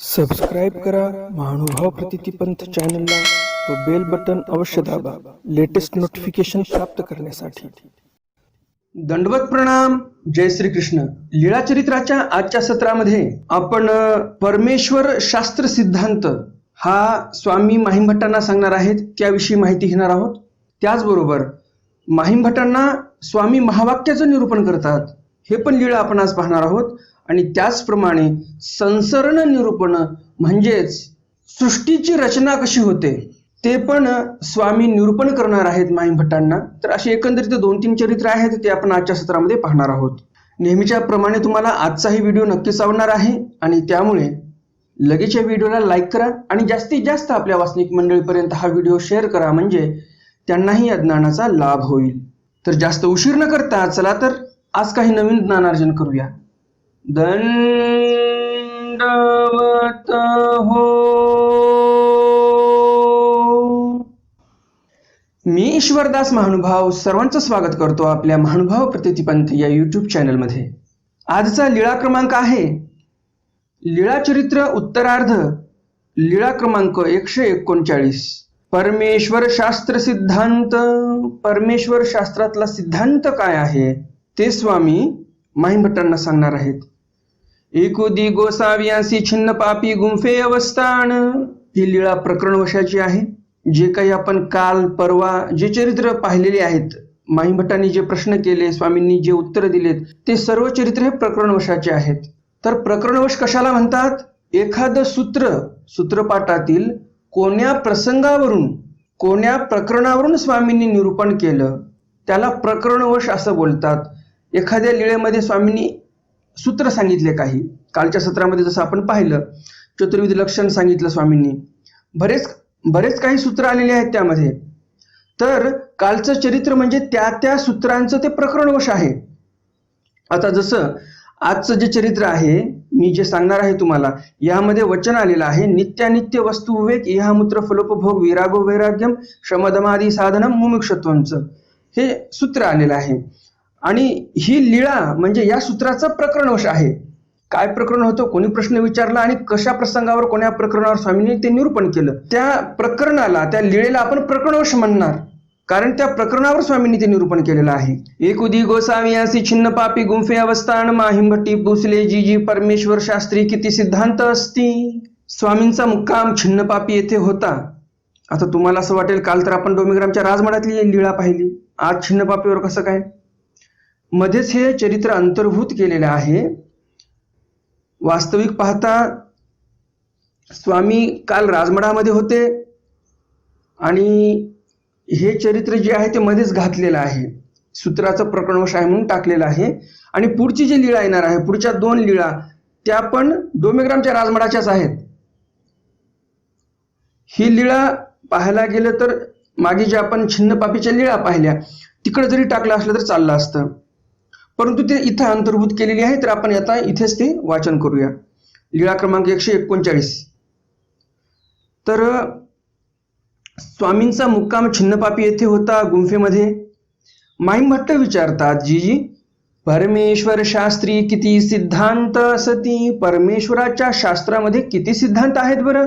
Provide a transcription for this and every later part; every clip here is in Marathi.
सबस्क्राईब करा महानुभाव प्रतितीपंथ चॅनलला व बेल बटन अवश्य दाबा लेटेस्ट नोटिफिकेशन प्राप्त करण्यासाठी. दंडवत प्रणाम जय श्री कृष्ण लीळा चरित्राच्या आजच्या सत्रामध्ये आपण परमेश्वर शास्त्र सिद्धांत हा स्वामी माहिमभट्टांना सांगणार आहेत त्याविषयी माहिती घेणार आहोत. त्याचबरोबर माहिमभट्टांना स्वामी महावाक्याचं निरूपण करतात हे पण लीळा आपण आज पाहणार आहोत. आणि त्याचप्रमाणे संसरण निरूपण म्हणजेच सृष्टीची रचना कशी होते ते पण स्वामी निरूपण करणार आहेत माहिमभट्टांना तर असे एकंदरीत दोन तीन चरित्र आहेत ते आपण आजच्या सत्रामध्ये पाहणार आहोत. नेहमीच्या प्रमाणे तुम्हाला आजचाही व्हिडिओ नक्कीच आवडणार आहे आणि त्यामुळे लगेच या व्हिडिओला लाईक करा आणि जास्तीत जास्त आपल्या वासनिक मंडळीपर्यंत हा व्हिडिओ शेअर करा म्हणजे त्यांनाही या ज्ञानाचा लाभ होईल. तर जास्त उशीर न करता चला तर आज काही नवीन ज्ञानार्जन करूया. दण्डवत हो। मी ईश्वरदास महानुभाव सर्वांचं स्वागत करतो आपल्या महानुभाव प्रतितीपंथ या युट्यूब चॅनलमध्ये आजचा लीळा क्रमांक आहे लीळा चरित्र उत्तरार्ध लीळा क्रमांक एकशे एकोणचाळीस. परमेश्वर शास्त्र सिद्धांत परमेश्वर शास्त्रातला सिद्धांत काय आहे? ते स्वामी माहिमभट्टांना सांगणार आहेत. एकुदी गोसाव्यासी छिन्न पापी गुंफे अवस्थान. ही लीळा प्रकरण वशाची आहे. जे काही आपण काल परवा जे चरित्र पाहिलेले आहेत माहीभट्टांनी जे प्रश्न केले स्वामींनी जे उत्तर दिलेत ते सर्व चरित्र हे प्रकरण वशाचे आहेत. तर प्रकरणवश कशाला म्हणतात? एखादं सूत्र सूत्रपाठातील कोण्या प्रसंगावरून कोण्या प्रकरणावरून स्वामींनी निरूपण केलं त्याला प्रकरणवश असं बोलतात. एखाद्या लीळेमध्ये स्वामींनी सूत्र सांगितले काही. कालच्या सत्रामध्ये जसं आपण पाहिलं चतुर्विध लक्षण सांगितलं स्वामींनी. बरेच बरेच काही सूत्र आलेले आहेत त्यामध्ये. तर कालचं चरित्र म्हणजे त्या त्या सूत्रांचं ते प्रकरणवश आहे. आता जसं आजचं जे चरित्र आहे मी जे सांगणार आहे तुम्हाला यामध्ये वचन आलेलं आहे नित्यानित्य वस्तू विवेक इहामूत्र फलोपभोग विरागो वैराग्यम श्रमदमादी साधनम मुमुक्षत्वांचं. हे सूत्र आलेलं आहे. आणि ही लीळा म्हणजे या सूत्राचं प्रकरणवश आहे. काय प्रकरण होतं? कोणी प्रश्न विचारला आणि कशा प्रसंगावर कोण्या प्रकरणावर स्वामींनी ते निरूपण केलं? त्या प्रकरणाला त्या लीळेला आपण प्रकरणवश म्हणणार. कारण त्या प्रकरणावर स्वामींनी ते निरूपण केलेलं आहे. एक उदी गोसावी असे छिन्न पापी गुंफे अवस्थान माहिमभट्टी भोसले जी जी परमेश्वर शास्त्री किती सिद्धांत असती. स्वामींचा मुक्काम छिन्न पापी येथे होता. आता तुम्हाला असं वाटेल काल तर आपण डोमिग्रामच्या राजमडातली लीळा पाहिली. आज छिन्न पापीवर कसं काय? मध्येच हे चरित्र अंतर्भूत केलेलं आहे. वास्तविक पाहता स्वामी काल राजमडामध्ये होते आणि हे चरित्र जे आहे ते मध्येच घातलेलं आहे. सूत्राचं प्रकरणवश आहे म्हणून टाकलेलं आहे. आणि पुढची जी लीळा येणार आहे पुढच्या दोन लीळा त्या पण डोमेग्रामच्या राजमडाच्याच आहेत. ही लीळा पाहायला गेलं तर मागे जे आपण छिन्न पापीच्या लीळा पाहिल्या तिकडे जरी टाकलं असलं तर चाललं असतं. परंतु ते इथं अंतर्भूत केलेली आहे तर आपण आता इथेच ते वाचन करूया. लीळा क्रमांक एकशे एकोणचाळीस. तर स्वामींचा मुक्काम छिन्नपापी येथे होता गुंफेमध्ये. माईमभट्ट विचारतात जी जी परमेश्वर शास्त्री किती सिद्धांत असती? परमेश्वराच्या शास्त्रामध्ये किती सिद्धांत आहेत बरं?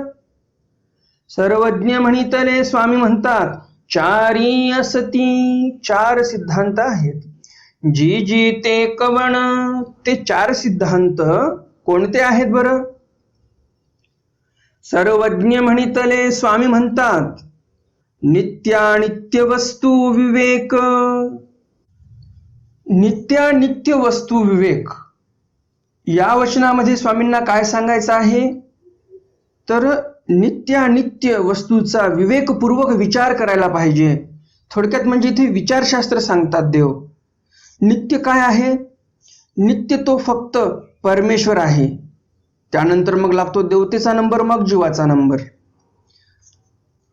सर्वज्ञ म्हणितले स्वामी म्हणतात चारी असती चार सिद्धांत आहेत. जी जी ते कवण ते चार सिद्धांत कोणते आहेत बरं? सर्वज्ञ म्हणितले स्वामी म्हणतात नित्यानित्य वस्तू विवेक. नित्यानित्य वस्तू विवेक. या वचनामध्ये स्वामींना काय सांगायचं आहे? तर नित्यानित्य वस्तूचा विवेकपूर्वक विचार करायला पाहिजे. थोडक्यात म्हणजे इथे विचारशास्त्र सांगतात देव. नित्य काय आहे? नित्य तो फक्त परमेश्वर आहे. त्यानंतर मग लागतो देवतेचा नंबर मग जीवाचा नंबर.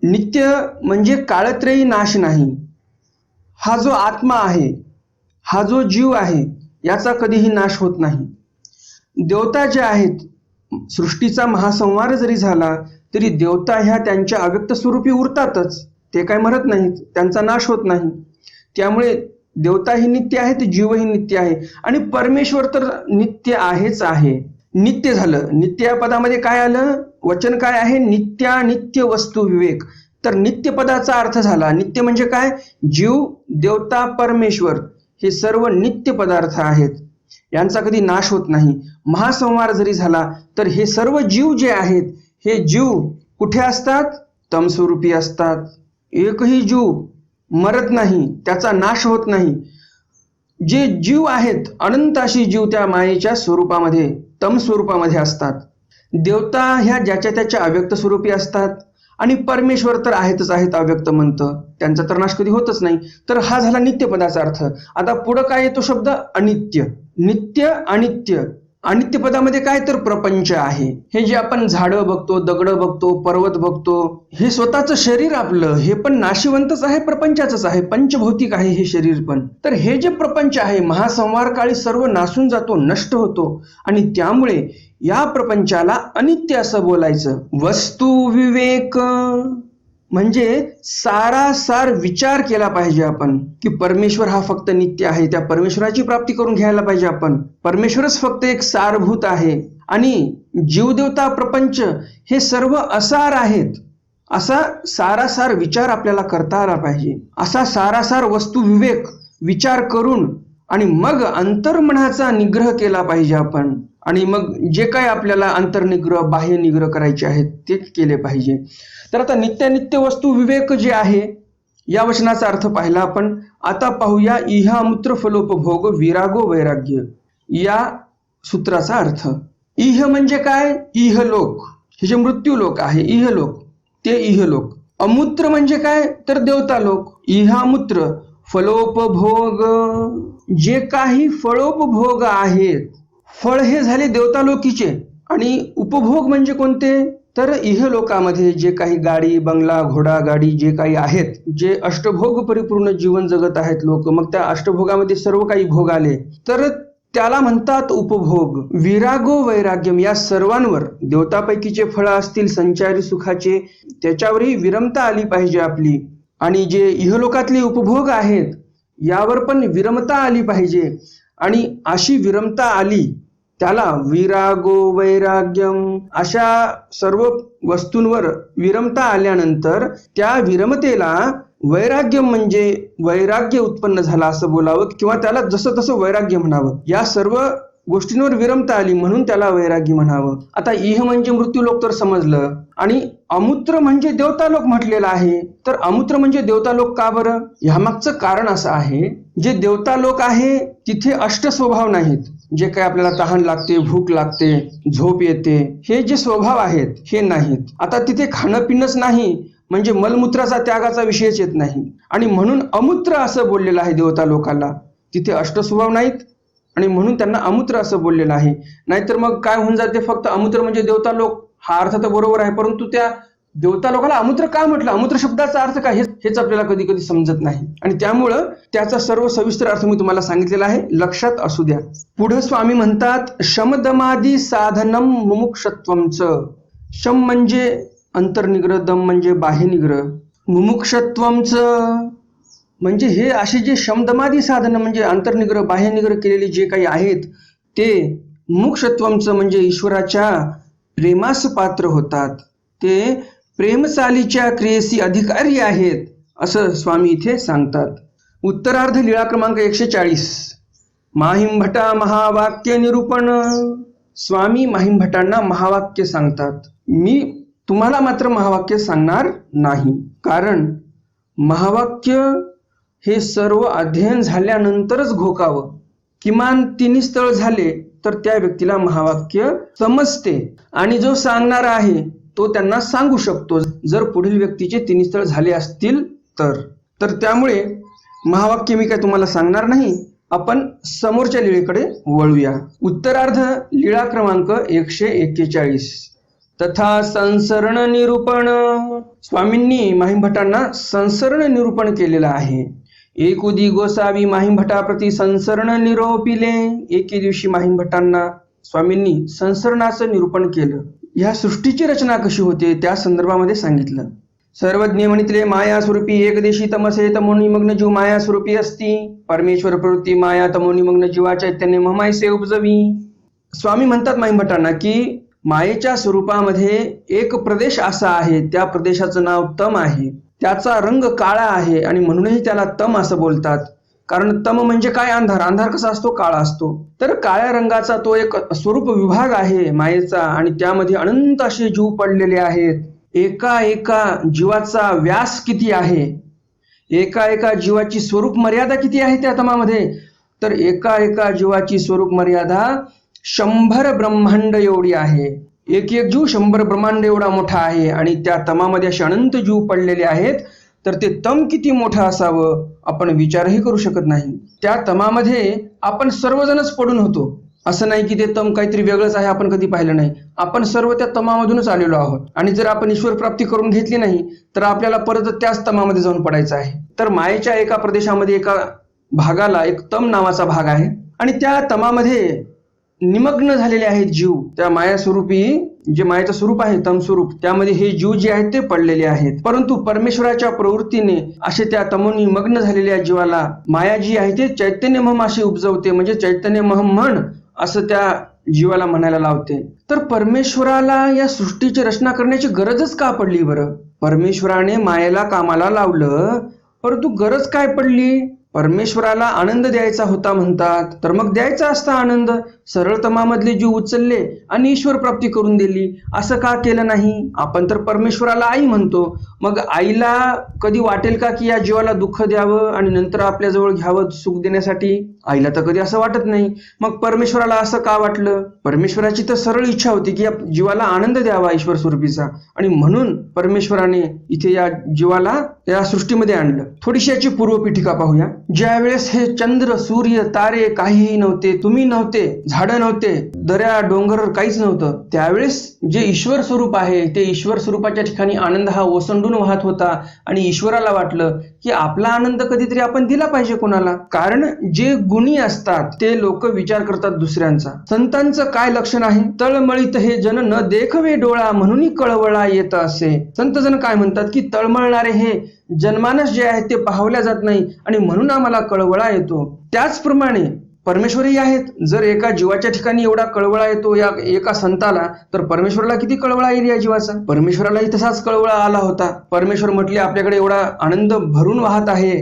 नित्य म्हणजे काळत्रयी नाश नाही. हा जो आत्मा आहे हा जो जीव आहे याचा कधीही नाश होत नाही. देवता जे आहेत सृष्टीचा महासंहार जरी झाला तरी देवता ह्या त्यांच्या अव्यक्त स्वरूपी उरतातच. ते काय मरत नाहीत त्यांचा नाश होत नाही. त्यामुळे देवता ही नित्य आहे तर जीवही नित्य आहे. आणि परमेश्वर तर नित्य आहेच आहे. नित्य झालं. नित्य या पदामध्ये काय आलं? वचन काय आहे? नित्या नित्य वस्तू विवेक. तर नित्य पदाचा अर्थ झाला. नित्य म्हणजे काय? जीव देवता परमेश्वर हे सर्व नित्य पदार्थ आहेत. यांचा कधी नाश होत नाही. महासंहार जरी झाला तर हे सर्व जीव जे आहेत हे जीव कुठे असतात? तमस्वरूपी असतात. एकही जीव मरत नाही त्याचा नाश होत नाही. जे जीव आहेत अनंत अशी जीव त्या मायेच्या स्वरूपामध्ये तम स्वरूपामध्ये असतात. देवता ह्या ज्याच्या त्याच्या अव्यक्त स्वरूपी असतात. आणि परमेश्वर तर आहेतच आहेत अव्यक्त म्हणत त्यांचा तर नाश कधी होतच नाही. तर हा झाला नित्य पदाचा अर्थ. आता पुढं काय येतो शब्द? अनित्य. नित्य अनित्य. अनित्य पदामध्ये काय तर प्रपंच आहे. हे जे आपण झाडं बघतो दगड बघतो पर्वत बघतो हे स्वतःचं शरीर आपलं हे पण नाशिवंतच आहे प्रपंचाचंच आहे पंचभौतिक आहे हे शरीर पण. तर हे जे प्रपंच आहे महासंहार काळी सर्व नासून जातो नष्ट होतो. आणि त्यामुळे या प्रपंचाला अनित्य असं बोलायचं. वस्तू विवेक. म्हणजे सारासार विचार केला पाहिजे आपण की परमेश्वर हा फक्त नित्य आहे त्या परमेश्वराची प्राप्ती करून घ्यायला पाहिजे आपण. परमेश्वरच फक्त एक सारभूत आहे. आणि जीवदेवता प्रपंच हे सर्व असार आहेत. असा सारासार विचार आपल्याला करता आला पाहिजे. असा सारासार वस्तू विवेक विचार करून आणि मग अंतर्मनाचा निग्रह केला पाहिजे आपण. आणि मग जे काय आपल्याला अंतर्निग्रह बाह्य निग्रह करायचे आहेत ते केले पाहिजे. तर आता नित्यानित्य वस्तू विवेक जे आहे या वचनाचा अर्थ पाहिला आपण. आता पाहूया इहामूत्र फलोपभोग विरागो वैराग्य या सूत्राचा अर्थ. इह म्हणजे काय? इहलोक हे जे मृत्यू लोक आहे इहलोक ते इहलोक अमूत्र म्हणजे काय? तर देवता लोक. इहामूत्र फलोपभोग. जे काही फळोपभोग आहेत फळ हे झाले देवतालोकीचे. आणि उपभोग म्हणजे कोणते? तर इहलोकामध्ये जे काही गाडी बंगला घोडा गाडी जे काही आहेत जे अष्टभोग परिपूर्ण जीवन जगत आहेत लोक मग त्या अष्टभोगामध्ये सर्व काही भोग आले. तर त्याला म्हणतात उपभोग. विरागो वैराग्यम या सर्वांवर देवतापैकीचे फळ असतील संचारी सुखाचे त्याच्यावरही विरमता आली पाहिजे आपली. आणि जे इहलोकातले उपभोग आहेत यावर पण विरमता आली पाहिजे. आणि अशी विरमता आली त्याला विरागो वैराग्यम अशा सर्व वस्तूंवर विरमता आल्यानंतर त्या विरमतेला वैराग्य म्हणजे वैराग्य उत्पन्न झाला असं बोलावं किंवा त्याला जसं तसं वैराग्य म्हणावं. या सर्व गोष्टींवर विरमता आली म्हणून त्याला वैराग्य म्हणावं. आता इह म्हणजे मृत्यू लोक तर समजलं. आणि अमूत्र म्हणजे देवतालोक म्हटलेला आहे. तर अमूत्र म्हणजे देवतालोक का बरं? ह्यामागचं कारण असं आहे जे देवतालोक आहे तिथे अष्ट स्वभाव नाहीत. जे काही आपल्याला तहान लागते भूक लागते झोप येते हे जे स्वभाव आहेत हे नाहीत. आता तिथे खाणं पिणंच नाही म्हणजे मलमूत्राचा त्यागाचा विषयच येत नाही. आणि म्हणून अमूत्र असं बोललेलं आहे देवता लोकाला तिथे अष्टस्वभाव नाहीत आणि म्हणून त्यांना अमूत्र असं बोललेलं आहे. नाहीतर मग काय होऊन जाते? फक्त अमूत्र म्हणजे देवता लोक हा अर्थ तर बरोबर आहे परंतु त्या देवता लोकाला अमूत्र का म्हटलं? अमूत्र शब्दाचा अर्थ काय? हेच आपल्याला कधी कधी समजत नाही. आणि त्यामुळं त्याचा सर्व सविस्तर अर्थ मी तुम्हाला सांगितलेला आहे. लक्षात असू द्या. पुढे स्वामी म्हणतात शमदमादी साधनम मुमुक्षत्वमच शम म्हणजे अंतर्निग्रह दम म्हणजे बाह्यनिग्रह. मुमुक्षत्वमच म्हणजे हे असे जे शमदमादी साधनं म्हणजे अंतर्निग्रह बाह्य निग्रह केलेले जे काही आहेत ते मुक्षत्वमचं म्हणजे ईश्वराच्या प्रेमास पात्र होतात. ते प्रेमचालीच्या क्रियेशी अधिकारी आहेत असं स्वामी इथे सांगतात. उत्तरार्ध लीळा क्रमांक एकशे चाळीस माहिमभटा महावाक्य निरूपण. स्वामी माहिमभटांना महावाक्य सांगतात. मी तुम्हाला मात्र महावाक्य सांगणार नाही. कारण महावाक्य हे सर्व अध्ययन झाल्यानंतरच घोकावं. किमान तिन्ही स्थळ झाले तर त्या व्यक्तीला महावाक्य समजते. आणि जो सांगणारा आहे तो त्यांना सांगू शकतो. जर पुढील व्यक्तीचे तिन्ही स्थळ झाले असतील तर. तर त्यामुळे महावाक्य मी काय तुम्हाला सांगणार नाही. आपण समोरच्या लिळेकडे वळूया. उत्तरार्ध लीळा क्रमांक एकशे एक्केचाळीस. तथा संसरण निरूपण. स्वामींनी माहिमभटांना संसरण निरूपण केलेलं आहे. एकुदी गोसावी माहिमभटाप्रती संसरण निरोपिले. एके दिवशी माहिमभटांना स्वामींनी संसरणाचं निरूपण केलं. ह्या सृष्टीची रचना कशी होते त्या संदर्भामध्ये सांगितलं. सर्वज्ञ म्हणितले माया स्वरूपी एकदेशी तमसे तमोनिमग्न जीव माया स्वरूपी असती. परमेश्वर प्रवृत्ती माया तमोनिमग्न जीवा चैतन्य महमायसे उपजवी. स्वामी म्हणतात माईभटांना की मायेच्या स्वरूपामध्ये एक प्रदेश असा आहे त्या प्रदेशाचं नाव तम आहे. त्याचा रंग काळा आहे आणि म्हणूनही त्याला तम असं बोलतात. कारण तम म्हणजे काय? अंधार. अंधार कसा असतो? काळा असतो. तर काळ्या रंगाचा तो एक स्वरूप विभाग आहे मायेचा आणि त्यामध्ये अनंत असे जीव पडलेले आहेत. एका एका जीवाचा व्यास किती आहे? एका एका जीवाची स्वरूप मर्यादा किती आहे त्या तमामध्ये? तर एका एका जीवाची स्वरूप मर्यादा शंभर ब्रह्मांड एवढी आहे. एक एक जीव शंभर ब्रह्मांड एवढा मोठा आहे आणि त्या तमामध्ये असे अनंत जीव पडलेले आहेत तर ते तम किती मोठं असावं आपण विचारही करू शकत नाही. त्या तमामध्ये आपण सर्वजणच पडून होतो. असं नाही की ते तम काहीतरी वेगळंच आहे आपण कधी पाहिलं नाही. आपण सर्व त्या तमामधूनच आलेलो आहोत. आणि जर आपण ईश्वर प्राप्ती करून घेतली नाही तर आपल्याला परत त्याच तमामध्ये जाऊन पडायचं आहे. तर मायेच्या एका प्रदेशामध्ये एका भागाला एक तम नावाचा भाग आहे. आणि त्या तमामध्ये निमग्न झालेले आहेत जीव. त्या माया स्वरूपी जे मायाचं स्वरूप आहे तमस्वरूप त्यामध्ये हे जीव जे आहेत ते पडलेले आहेत. परंतु परमेश्वराच्या प्रवृत्तीने असे त्या तमोनी मग्न झालेल्या जीवाला माया जी आहे ते चैतन्य महम अशी उपजवते. म्हणजे चैतन्य महम म्हण असं त्या जीवाला म्हणायला लावते. तर परमेश्वराला या सृष्टीची रचना करण्याची गरजच का पडली बरं? परमेश्वराने मायेला कामाला लावलं परंतु गरज काय पडली? परमेश्वराला आनंद द्यायचा होता म्हणतात. तर मग द्यायचा असता आनंद सरळ तमामधले जीव उचलले आणि ईश्वर प्राप्ती करून दिली. असं का केलं नाही? आपण तर परमेश्वराला आई म्हणतो. मग आईला कधी वाटेल का की या जीवाला दुःख द्यावं आणि नंतर आपल्या जवळ घ्यावं सुख देण्यासाठी? आईला तर कधी असं वाटत नाही. मग परमेश्वराला असं का वाटलं? परमेश्वराची तर सरळ इच्छा होती की या जीवाला आनंद द्यावा ईश्वर स्वरूपीचा. आणि म्हणून परमेश्वराने इथे या जीवाला या सृष्टीमध्ये आणलं. थोडीशी याची पूर्वपीठिका पाहूया. ज्या वेळेस हे चंद्र सूर्य तारे काहीही नव्हते तुम्ही नव्हते झाडं नव्हते दऱ्या डोंगर काहीच नव्हतं त्यावेळेस जे ईश्वर स्वरूप आहे ते ईश्वर स्वरूपाच्या ठिकाणी आनंद हा ओसंडून वाहत होता आणि ईश्वराला वाटलं की आपला आनंद कधीतरी आपण दिला पाहिजे कोणाला. कारण जे गुणी असतात ते लोक विचार करतात दुसऱ्यांचा. संतांचं काय लक्षण आहे? तळमळीत हे जन न देखवे डोळा म्हणून कळवळा येत असे. संत जण काय म्हणतात की तळमळणारे हे जनमानस जे आहे ते पाहवल्या जात नाही आणि म्हणून आम्हाला कळवळा येतो. त्याचप्रमाणे परमेश्वरही आहेत. जर एका जीवाच्या ठिकाणी एवढा कळवळा येतो या एका संताला तर परमेश्वराला किती कळवळा येईल या जीवाचा? परमेश्वरालाही तसाच कळवळा आला होता. परमेश्वर म्हटले आपल्याकडे एवढा आनंद भरून वाहत आहे.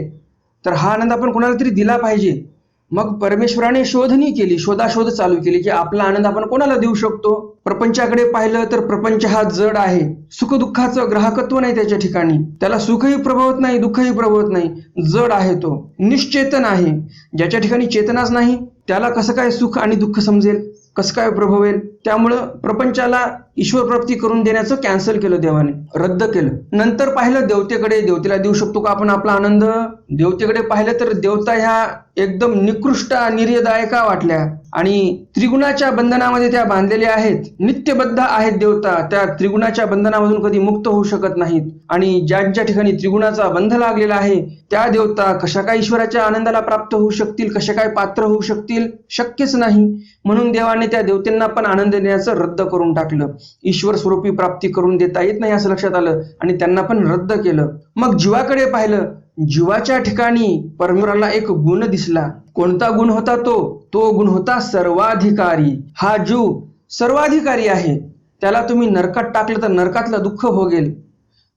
तर हा आनंद आपण कोणाला तरी दिला पाहिजे? मग परमेश्वराने शोधनी केली शोधाशोध चालू केली की आपला आनंद आपण कोणाला देऊ शकतो? प्रपंचाकडे पाहिलं तर प्रपंच हा जड आहे. सुख दुःखाचं ग्राहकत्व नाही त्याच्या ठिकाणी. त्याला सुखही प्रभवत नाही दुःखही प्रभवत नाही. जड आहे तो. निश्चेतन आहे. ज्याच्या ठिकाणी चेतनाच नाही त्याला कसं काय सुख आणि दुःख समजेल? कसं काय प्रभवेल? त्यामुळं प्रपंचाला ईश्वर प्राप्ती करून देण्याचं कॅन्सल केलं देवाने रद्द केलं. नंतर पाहिलं देवतेकडे देवतेला देऊ शकतो का आपण आपला आनंद? देवतेकडे पाहिलं तर देवता ह्या एकदम निकृष्ट निर्यदायका वाटल्या. आणि त्रिगुणाच्या बंधनामध्ये त्या बांधलेल्या आहेत. नित्यबद्ध आहेत देवता. त्या त्रिगुणाच्या बंधनामधून कधी मुक्त होऊ शकत नाहीत. आणि ज्या ज्या ठिकाणी त्रिगुणाचा बंध लागलेला आहे त्या देवता कशा काय ईश्वराच्या आनंदाला प्राप्त होऊ शकतील कशा काय पात्र होऊ शकतील शक्यच नाही. म्हणून देवाने त्या देवतेंना पण आनंद देण्याचं रद्द करून टाकलं. ईश्वर स्वरूपी प्राप्ती करून देता येत नाही असं लक्षात आलं. आणि त्यांना पण रद्द केलं. मग जीवाकडे पाहिलं. जीवाच्या ठिकाणी परमेश्वराला एक गुण दिसला. कोणता गुण होता तो? तो गुण होता सर्वाधिकारी. हा जीव सर्वाधिकारी आहे. त्याला तुम्ही नरकात टाकलं तर नरकातला दुःख भोगेल.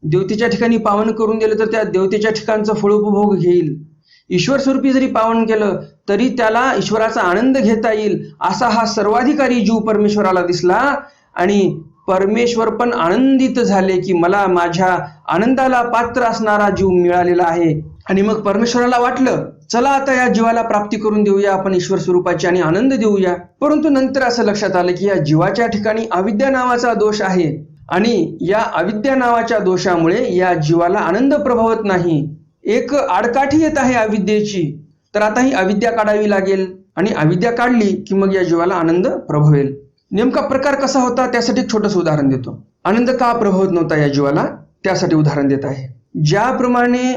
देवतेच्या ठिकाणी पावन करून दिलं तर त्या देवतेच्या ठिकाणचं फळोपभोग घेईल. ईश्वर स्वरूपी जरी पावन केलं तरी त्याला ईश्वराचा आनंद घेता येईल. असा हा सर्वाधिकारी जीव परमेश्वराला दिसला. आणि परमेश्वर पण आनंदित झाले की मला माझ्या आनंदाला पात्र असणारा जीव मिळालेला आहे. आणि मग परमेश्वराला वाटलं चला आता या जीवाला प्राप्ती करून देऊया आपण ईश्वर स्वरूपाची आणि आनंद देऊया. परंतु नंतर असं लक्षात आलं की या जीवाच्या ठिकाणी अविद्या नावाचा दोष आहे. आणि या अविद्या नावाच्या दोषामुळे या जीवाला आनंद प्रभावत नाही. एक आडकाठी येत आहे अविद्येची. तर आता ही अविद्या काढावी लागेल. आणि अविद्या काढली की मग या जीवाला आनंद प्रभवेल. नेमका प्रकार कसा होता त्यासाठी एक छोटंसं उदाहरण देतो. आनंद का प्रभावत नव्हता या जीवाला? त्यासाठी उदाहरण देत आहे. ज्याप्रमाणे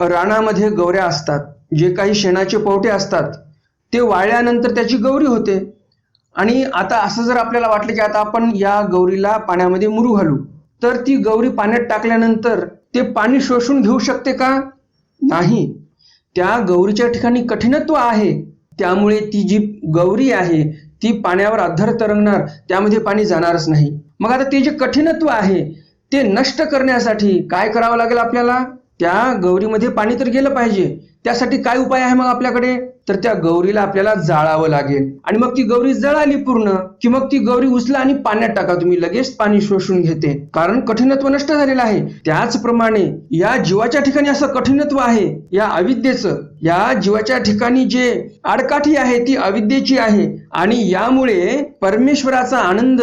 रानामध्ये गौऱ्या असतात जे काही शेणाचे पोवटे असतात ते वाळल्यानंतर त्याची गौरी होते. आणि आता असं जर आपल्याला वाटलं की आता आपण या गौरीला पाण्यामध्ये मुरू घालू तर ती गौरी पाण्यात टाकल्यानंतर ते पाणी शोषून घेऊ शकते का? नाही. त्या गौरीच्या ठिकाणी कठीणत्व आहे. त्यामुळे ती जी गौरी आहे ती पाण्यावर अधर तरंगणार त्यामध्ये पाणी जाणारच नाही. मग आता ते जे कठीणत्व आहे ते नष्ट करण्यासाठी काय करावं लागेल आपल्याला? त्या गौरीमध्ये पाणी तर गेलं पाहिजे. त्यासाठी काय उपाय आहे मग आपल्याकडे? तर त्या गौरीला आपल्याला जाळावं लागेल. आणि मग ती गौरी जळाली पूर्ण की मग ती गौरी उचला आणि पाण्यात टाका. तुम्ही लगेच पाणी शोषून घेते. कारण कठीणत्व नष्ट झालेलं आहे. त्याचप्रमाणे या जीवाच्या ठिकाणी असं कठीणत्व आहे. या अविद्येचं या जीवाच्या ठिकाणी जे आडकाठी आहे ती अविद्येची आहे. आणि यामुळे परमेश्वराचा आनंद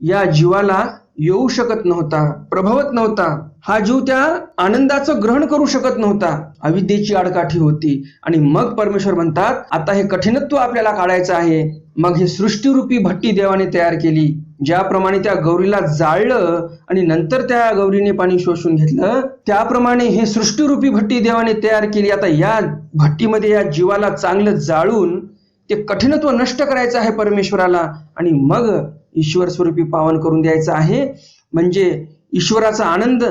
या जीवाला येऊ शकत नव्हता प्रभवत नव्हता. हा जीव त्या आनंदाचं ग्रहण करू शकत नव्हता. अविद्येची आडकाठी होती. आणि मग परमेश्वर म्हणतात आता हे कठीणत्व आपल्याला काढायचं आहे. मग हे सृष्टीरूपी भट्टी देवाने तयार केली ज्याप्रमाणे त्या गौरीला जाळलं आणि नंतर त्या गौरीने पाणी शोषून घेतलं त्याप्रमाणे हे सृष्टीरूपी भट्टी देवाने तयार केली. आता या भट्टीमध्ये या जीवाला चांगलं जाळून ते कठीणत्व नष्ट करायचं आहे परमेश्वराला. आणि मग ईश्वर स्वरूपी पावन करून द्यायचं आहे. म्हणजे ईश्वराचा आनंद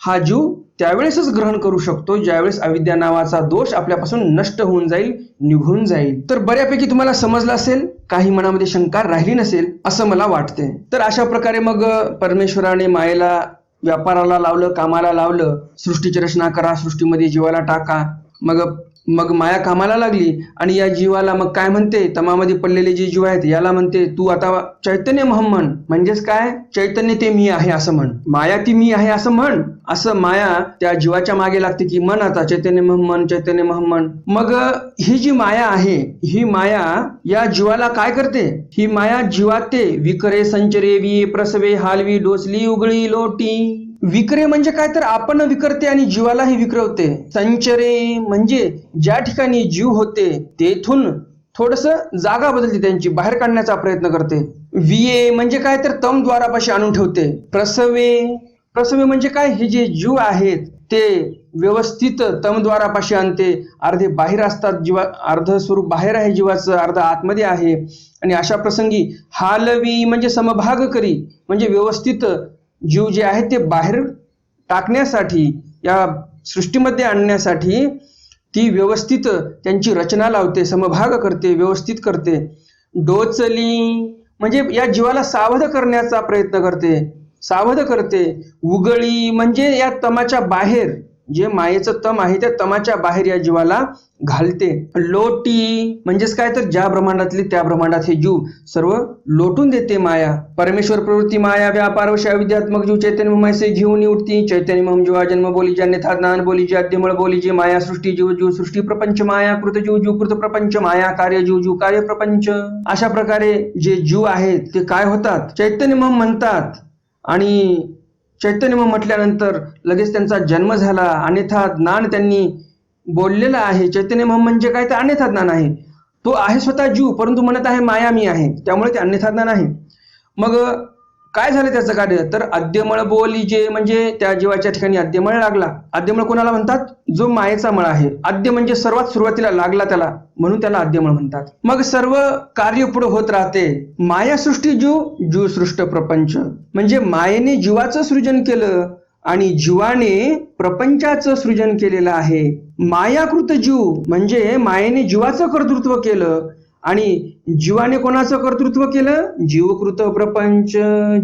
हा जीव त्यावेळेसच ग्रहण करू शकतो ज्यावेळेस अविद्या नावाचा दोष आपल्यापासून नष्ट होऊन जाईल निघून जाईल. तर बऱ्यापैकी तुम्हाला समजलं असेल काही मनामध्ये शंका राहिली नसेल असं मला वाटते. तर अशा प्रकारे मग परमेश्वराने मायेला व्यापाराला लावलं कामाला लावलं सृष्टीची रचना करा सृष्टीमध्ये जीवाला टाका. मग मग माया कामाला लागली आणि या जीवाला मग काय म्हणते? तमामध्ये पडलेले जे जीव आहेत याला म्हणते तू आता चैतन्य महम्मन म्हणजेच काय? चैतन्य ते मी आहे असं म्हण. माया ती मी आहे असं म्हण. असं माया त्या जीवाच्या मागे लागते की मन आता चैतन्य महम्मन चैतन्य महम्मन मग ही जी माया आहे ही माया या जीवाला काय करते? ही माया जीवाते विकरे संचरे विये प्रसवे हालवी डोसली उगळी लोटी. विक्रे म्हणजे काय तर आपण विकरते आणि जीवालाही विक्रवते. संचरे म्हणजे ज्या ठिकाणी जीव होते तेथून थोडस जागा बदलते त्यांची बाहेर काढण्याचा प्रयत्न करते. विये म्हणजे काय तर तम द्वारापाशी आणून ठेवते. प्रसवे प्रसवे म्हणजे काय? हे जे जीव आहेत ते व्यवस्थित तमद्वारापाशी आणते. अर्धे बाहेर असतात जीवा अर्ध स्वरूप बाहेर आहे जीवाचं अर्ध आतमध्ये आहे. आणि अशा प्रसंगी हालवी म्हणजे समभाग करी म्हणजे व्यवस्थित जीव जे आहे ते बाहेर टाकण्यासाठी या सृष्टीमध्ये आणण्यासाठी ती व्यवस्थित त्यांची रचना लावते समभाग करते व्यवस्थित करते. डोचली म्हणजे या जीवाला सावध करण्याचा प्रयत्न करते. सावध करते. उगळी म्हणजे या तमाच्या बाहेर जे मायेचं तम आहे त्या तमाच्या बाहेर या जीवाला घालते. लोटी म्हणजेच काय तर ज्या ब्रह्मांडातली त्या ब्रह्मांडात हे जीव सर्व लोटून देते माया. परमेश्वर प्रवृत्ती माया व्यापार वशा विद्यात्मक जीव चैतन्य घेऊन उठती चैतन्य मम जीवा जन्म बोली नेथा ज्ञान बोली जे बोली जी माया सृष्टी जीव जीव सृष्टी प्रपंच माया कृत जीव जीव कृत प्रपंच माया कार्य जीव जीव कार्य प्रपंच. अशा प्रकारे जे जीव आहेत ते काय होतात? चैतन्य मम म्हणतात. आणि चैतन्य म्हटल्यानंतर लगेच त्यांचा जन्म झाला. अन्यथा ज्ञान त्यांनी बोललेलं आहे. चैतन्य म्हणजे काय? ते अन्यथा ज्ञान आहे. तो आहे स्वतः जीव परंतु म्हणत आहे माया मी आहे. त्यामुळे ते अन्यथा ज्ञान आहे. मग काय झालं त्याचं कार्य तर अद्यमळ बोली जे म्हणजे त्या जीवाच्या ठिकाणी आद्यमळ लागला. आद्यमळ कोणाला म्हणतात? जो मायेचा मळ आहे. आद्य म्हणजे सर्वात सुरुवातीला लागला त्याला. म्हणून त्याला आद्यमळ म्हणतात. मग सर्व कार्य पुढे होत राहते. माया सृष्टी जीव जीव सृष्ट प्रपंच. म्हणजे मायेने जीवाचं सृजन केलं आणि जीवाने प्रपंचाचं सृजन केलेलं आहे. मायाकृत जीव म्हणजे मायेने जीवाचं कर्तृत्व केलं आणि जीवाने कोणाचं कर्तृत्व केलं? जीवकृत प्रपंच.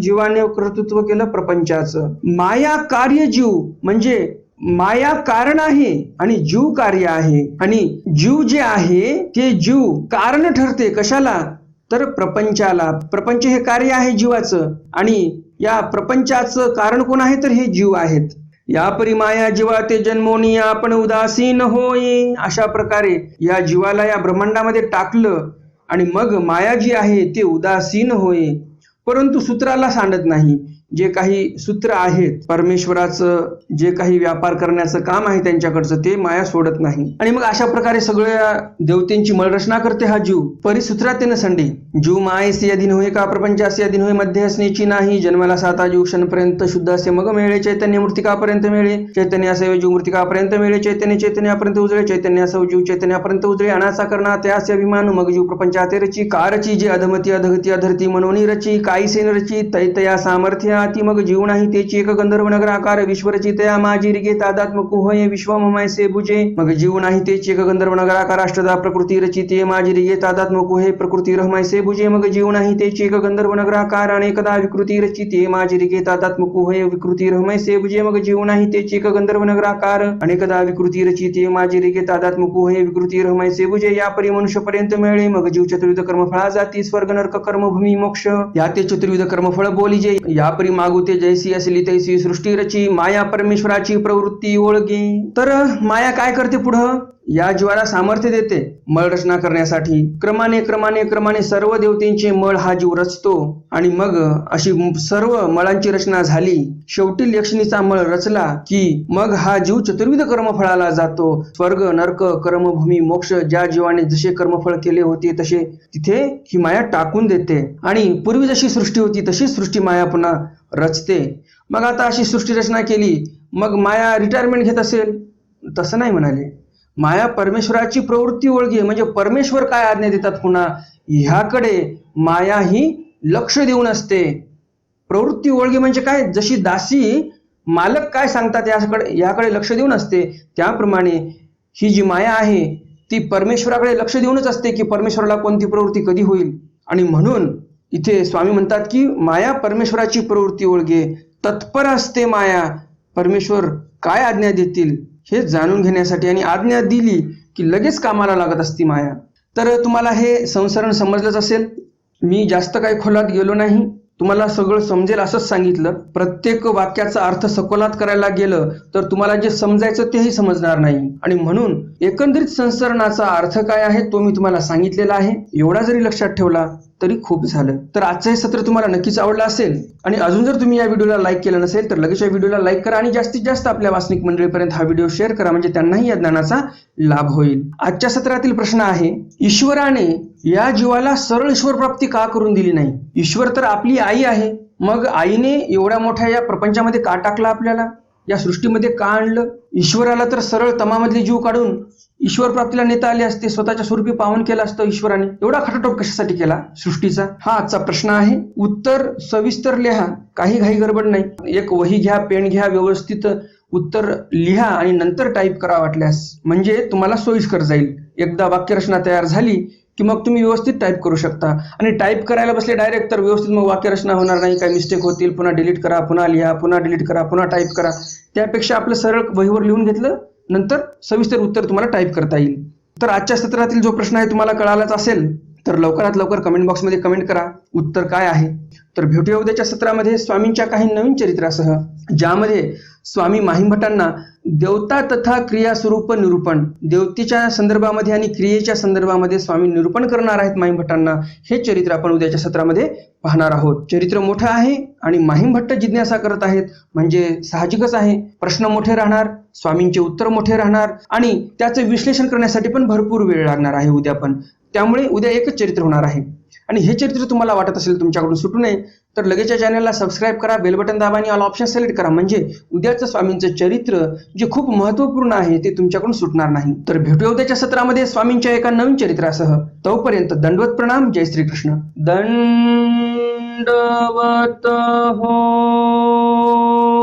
जीवाने कर्तृत्व केलं प्रपंचाचं. माया कार्य जीव म्हणजे माया कारण आहे आणि जीव कार्य आहे. आणि जीव जे आहे ते जीव कारण ठरते. कशाला? तर प्रपंचाला. प्रपंच हे कार्य आहे जीवाचं. आणि या प्रपंचाचं कारण कोण आहे? तर हे जीव आहेत. या परी माया जीवा ते जन्मोनी आपण उदासीन होय अशा प्रकारे या जीवाला या ब्रह्मांडामध्ये टाकलं आणि मग माया जी आहे ते उदासीन होय परंतु सूत्राला सांडत नाही. जे काही सूत्र आहेत परमेश्वराचं जे काही व्यापार करण्याचं काम आहे त्यांच्याकडचं ते माया सोडत नाही. आणि मग अशा प्रकारे सगळ्या देवतेंची मलरचना करते हा जीव. परिसूत्रातेन संडे. जीव मायेसी अधीन होय का? प्रपंचासी अधीन होय? मध्ये असण्याची नाही. जन्माला साता जीव क्षणपर्यंत शुद्ध असे मग मिळे चैतन्य मूर्तिकापर्यंत मिळे चैतन्य असे जीव मूर्तिकापर्यंत मिळे चैतन्य चैतन्यापर्यंत उजळे चैतन्य असं जीव चैतन्यापर्यंत उजळे अनाचा करणा ते असे अभिमान. मग जीव प्रपंचाते रची. कारची जी अधमती अधगती अधरती मनोनी रची. काईसेन रची. तैतया सामर्थ्या. ती मग जीव नाही त्याची एक गंधर्व नगर नगराकार विश्वरचितया माझी रिगे तादात्मक होय विश्वममयसे भुजे मग जीव नाही त्याची एक गंधर्व नगर आकार अष्टदा प्रकृती रचिते माझी रिगे तादात्म कुहे प्रकृती रहमयसे भुजे मग जीव नाही त्याची एक गंधर्व नगर आकार अनेकदा विकृती रचिते माझी रिगे तादात्म कुहय विकृती रहमयसे भुजे मग जीव नाही त्याची एक गंधर्व नगर आकार अनेकदा विकृती रचिते माझी रिगे तादात्म होय विकृती रहमयसे भुजे या परी मनुष्यपर्यंत मिळेल मग जीव चतुर्विध कर्मफळा जाती स्वर्ग नरक कर्मभूमी मोक्ष. या ते चतुर्विध कर्मफळ बोलिजे या परी मागू ते जैसी असली तैसी सृष्टी रची माया परमेश्वराची प्रवृत्ती ओळखी. तर माया काय करते पुढं? या जीवाला सामर्थ्य देते. मळ रचना करण्यासाठी क्रमाने क्रमाने क्रमाने सर्व देवतेंचे मळ हा जीव रचतो. आणि मग अशी सर्व मळांची रचना झाली. शेवटी लक्ष्मीचा मळ रचला की मग हा जीव चतुर्विध कर्मफळाला जातो. स्वर्ग नरक कर्मभूमी मोक्ष ज्या जीवाने जसे कर्मफळ केले होते तसे तिथे ही माया टाकून देते. आणि पूर्वी जशी सृष्टी होती तशी सृष्टी माया पुन्हा रचते. मग आता अशी सृष्टी रचना केली. मग माया रिटायरमेंट घेत असेल? तसं नाही म्हणाले. माया परमेश्वराची प्रवृत्ती ओळखी म्हणजे परमेश्वर काय आज्ञा देतात पुन्हा? ह्याकडे माया ही लक्ष देऊन असते. प्रवृत्ती ओळखी म्हणजे काय? जशी दासी मालक काय सांगतात याकडे याकडे लक्ष देऊन असते त्याप्रमाणे ही जी माया आहे ती परमेश्वराकडे लक्ष देऊनच असते की परमेश्वराला कोणती प्रवृत्ती कधी होईल? आणि म्हणून इथे स्वामी म्हणतात की माया परमेश्वराची प्रवृत्ती ओळखे तत्पर असते माया. परमेश्वर काय आज्ञा देतील? हे जाणून घेण्यासाठी आणि आज्ञा दिली की लगेच कामाला लागत असती माया. तर तुम्हाला हे संसरण समजलंच असेल. मी जास्त काही खोलात गेलो नाही. तुम्हाला सगळं समजेल असंच सांगितलं. प्रत्येक वाक्याचा अर्थ सखोलात करायला गेलं तर तुम्हाला जे समजायचं तेही समजणार नाही. आणि म्हणून एकंदरीत संसरणाचा अर्थ काय आहे तो मी तुम्हाला सांगितलेला आहे. एवढा जरी लक्षात ठेवला तरी खूप झालं. तर आजचं हे सत्र तुम्हाला नक्कीच आवडलं असेल आणि अजून जर तुम्ही या व्हिडिओला लाईक केलं नसेल तर लगेच या व्हिडिओला लाईक करा आणि जास्तीत जास्त आपल्या वासनिक मंडळीपर्यंत हा व्हिडिओ शेअर करा. म्हणजे त्यांनाही या ज्ञानाचा लाभ होईल. आजच्या सत्रातील प्रश्न आहे ईश्वराने या जीवाला सरळ ईश्वर प्राप्ती का करून दिली नाही? ईश्वर तर आपली आई आहे. मग आईने एवढ्या मोठ्या या प्रपंचामध्ये का टाकला आपल्याला? या सृष्टीमध्ये का आणलं? ईश्वराला तर सरळ तमामधले जीव काढून ईश्वर प्राप्तीला नेता आले असते स्वतःच्या स्वरूपी पावन केलं असतं ईश्वराने. एवढा खटाटोप कशासाठी केला? सृष्टीचा. हा आजचा प्रश्न आहे. उत्तर सविस्तर लिहा. काही घाई गडबड नाही. एक वही घ्या पेन घ्या व्यवस्थित उत्तर लिहा आणि नंतर टाईप करा वाटल्यास. म्हणजे तुम्हाला सोयीस्कर जाईल. एकदा वाक्यरचना तयार झाली की मग तुम्ही व्यवस्थित टाईप करू शकता. आणि टाईप करायला बसले डायरेक्ट तर व्यवस्थित मग वाक्यरचना होणार नाही. काही मिस्टेक होतील. पुन्हा डिलीट करा पुन्हा लिहा पुन्हा डिलीट करा पुन्हा टाईप करा. त्यापेक्षा आपलं सरळ वहीवर लिहून घेतलं नंतर सविस्तर उत्तर तुम्हाला टाईप करता येईल. तर आजच्या सत्रातील जो प्रश्न आहे तुम्हाला कळालाच असेल तर लवकरात लवकर कमेंट बॉक्समध्ये कमेंट करा. उत्तर काय आहे? तर भेटूया उद्याच्या सत्रामध्ये स्वामींच्या काही नवीन चरित्रासह ज्यामध्ये स्वामी माहिमभटांना देवता तथा क्रिया स्वरूप निरूपण देवतेच्या संदर्भामध्ये आणि क्रियेच्या संदर्भामध्ये स्वामी निरूपण करणार आहेत माहिमभट्टांना हे चरित्र आपण उद्याच्या सत्रामध्ये पाहणार आहोत. चरित्र मोठं आहे आणि माहिमभट्ट जिज्ञासा करत आहेत म्हणजे साहजिकच आहे. प्रश्न मोठे राहणार स्वामींचे उत्तर मोठे राहणार आणि त्याचं विश्लेषण करण्यासाठी पण भरपूर वेळ लागणार आहे उद्या पण. त्यामुळे उद्या एकच चरित्र होणार आहे. आणि हे चरित्र तुम्हाला वाटत असेल तुमच्याकडून सुटू नये तर लगेच या चॅनलला सबस्क्राईब करा बेल बटन दाबा आणि ऑल ऑप्शन सिलेक्ट करा. म्हणजे उद्याचं स्वामींचं चरित्र जे खूप महत्त्वपूर्ण आहे ते तुमच्याकडून सुटणार नाही. तर भेटूया उद्याच्या सत्रामध्ये स्वामींच्या एका नवीन चरित्रासह. तोपर्यंत दंडवत प्रणाम. जय श्रीकृष्ण. दंडवत हो.